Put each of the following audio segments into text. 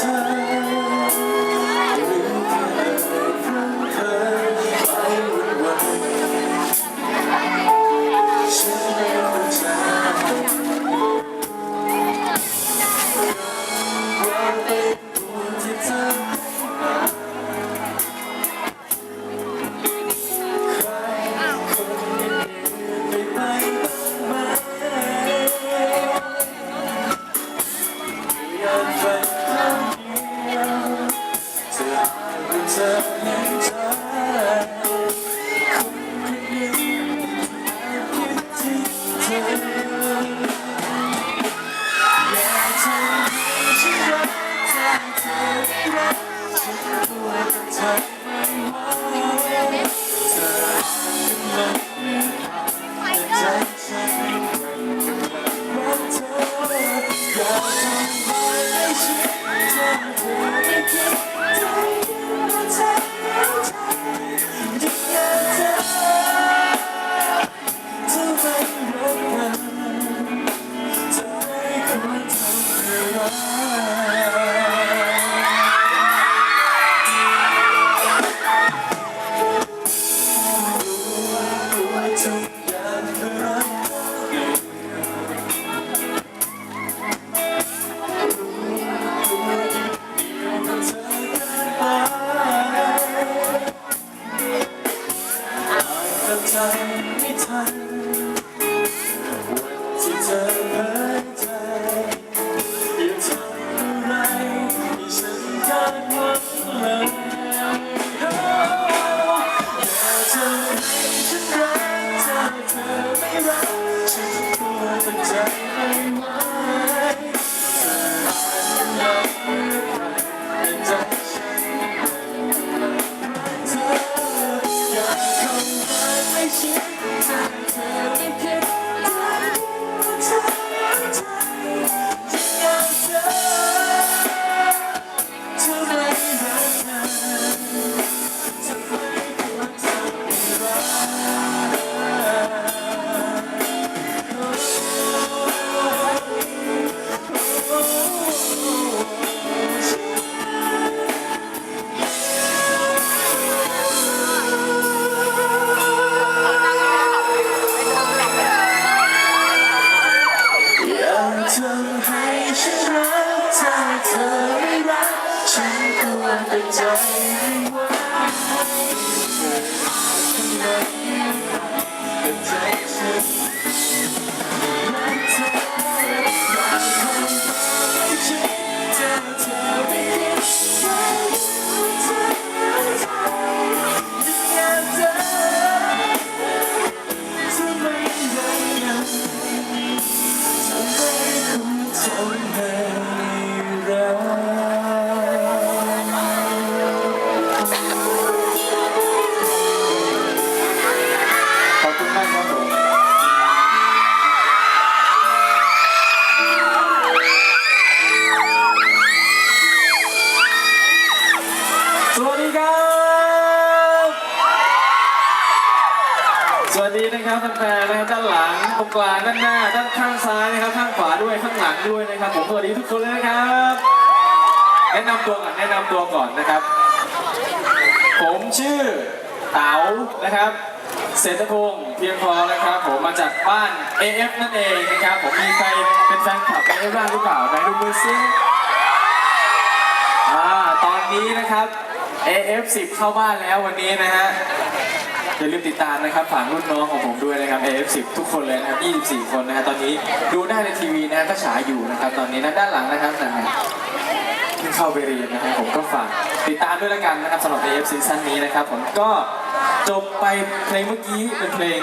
time. 전 ม ว้เนะครับแฟนๆนะครับด้านหลังตรงกลางด้านหน้า ด้านข้างซ้ายนะครับข้างขวาด้วยข้างหลังด้วยนะครับผมสวัสดีทุกคนเลยนะครับแนะนำตัวก่อนแนะนำตัวก่อนนะครับ ผมชื่อเต๋านะครับเศรษฐพงศ์เพียงพอนะครับ ผมมาจากบ้าน AF นั่นเองนะครับ ผมมีใครเป็นแฟนคลับ AF บ้างหรือเปล่าไหนดูมือซิอ่าตอนนี้นะครับ AF 10 เข้าบ้านแล้ววันนี้นะฮะ อย่าลืมติดตามนะครับฝากรุ่นน้องของผมด้วยนะครับ AF10 ทุกคนเลยนะครับ 24 คนนะฮะตอนนี้ดูได้ในทีวีนะก็ฉายอยู่นะครับ ตอนนี้นะด้านหลังนะครับนะฮะเพิ่เข้าไปเรียนนะครับผมก็ฝากติดตามด้วยละกันนะครับสำหรับ AF ซีซั่นนี้นะครับ ผมก็จบไปเพลงเมื่อกี้เป็นเพลง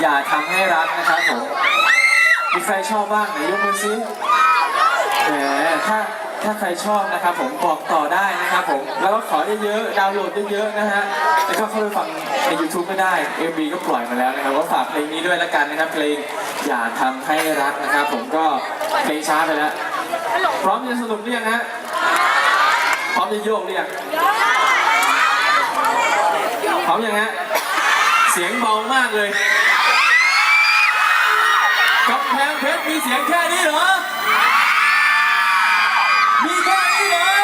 อย่าทำให้รักนะครับผมมีใครชอบบ้างไหนยกมือซิแหมถ้า ถ้าใครชอบนะครับผมบอกต่อได้นะครับผมแล้วก็ขอเยอะๆดาวน์โหลดเยอะๆนะฮะแล้วก็เข้าไปฟังใน YouTube ก็ได้ MV ก็ปล่อยมาแล้วนะครับก็ฝากเพลงนี้ด้วยละกันนะครับเพลงอย่าทำให้รักนะครับ ผมก็เพลงช้าไปแล้ว พร้อมจะสนุกหรือยังฮะพร้อมจะโยกหรือยังพร้อมยังฮะเสียงเบามากเลยกำแพงเพชรมีเสียงแค่นี้เหรอ มีแค่นี้เหรอ